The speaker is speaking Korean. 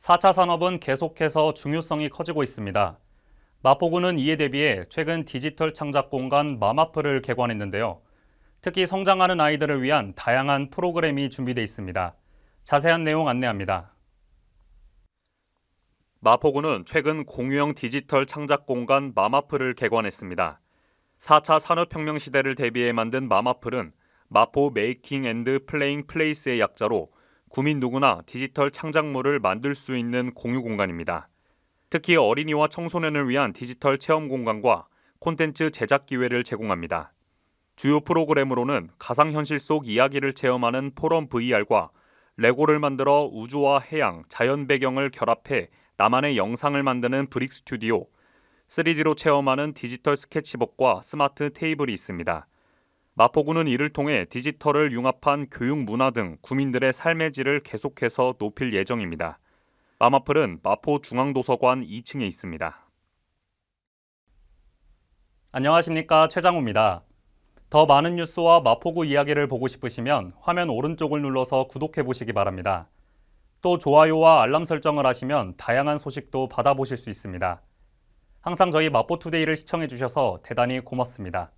4차 산업은 계속해서 중요성이 커지고 있습니다. 마포구는 이에 대비해 최근 디지털 창작 공간 마마프를 개관했는데요. 특히 성장하는 아이들을 위한 다양한 프로그램이 준비되어 있습니다. 자세한 내용 안내합니다. 마포구는 최근 공유형 디지털 창작 공간 마마플을 개관했습니다. 4차 산업혁명 시대를 대비해 만든 마마플은 마포 메이킹 앤드 플레잉 플레이스의 약자로 구민 누구나 디지털 창작물을 만들 수 있는 공유 공간입니다. 특히 어린이와 청소년을 위한 디지털 체험 공간과 콘텐츠 제작 기회를 제공합니다. 주요 프로그램으로는 가상현실 속 이야기를 체험하는 포럼 VR과 레고를 만들어 우주와 해양, 자연 배경을 결합해 나만의 영상을 만드는 브릭 스튜디오, 3D로 체험하는 디지털 스케치북과 스마트 테이블이 있습니다. 마포구는 이를 통해 디지털을 융합한 교육 문화 등 구민들의 삶의 질을 계속해서 높일 예정입니다. 마마플은 마포 중앙도서관 2층에 있습니다. 안녕하십니까 최장우입니다. 더 많은 뉴스와 마포구 이야기를 보고 싶으시면 화면 오른쪽을 눌러서 구독해 보시기 바랍니다. 또 좋아요와 알람 설정을 하시면 다양한 소식도 받아보실 수 있습니다. 항상 저희 마포투데이를 시청해 주셔서 대단히 고맙습니다.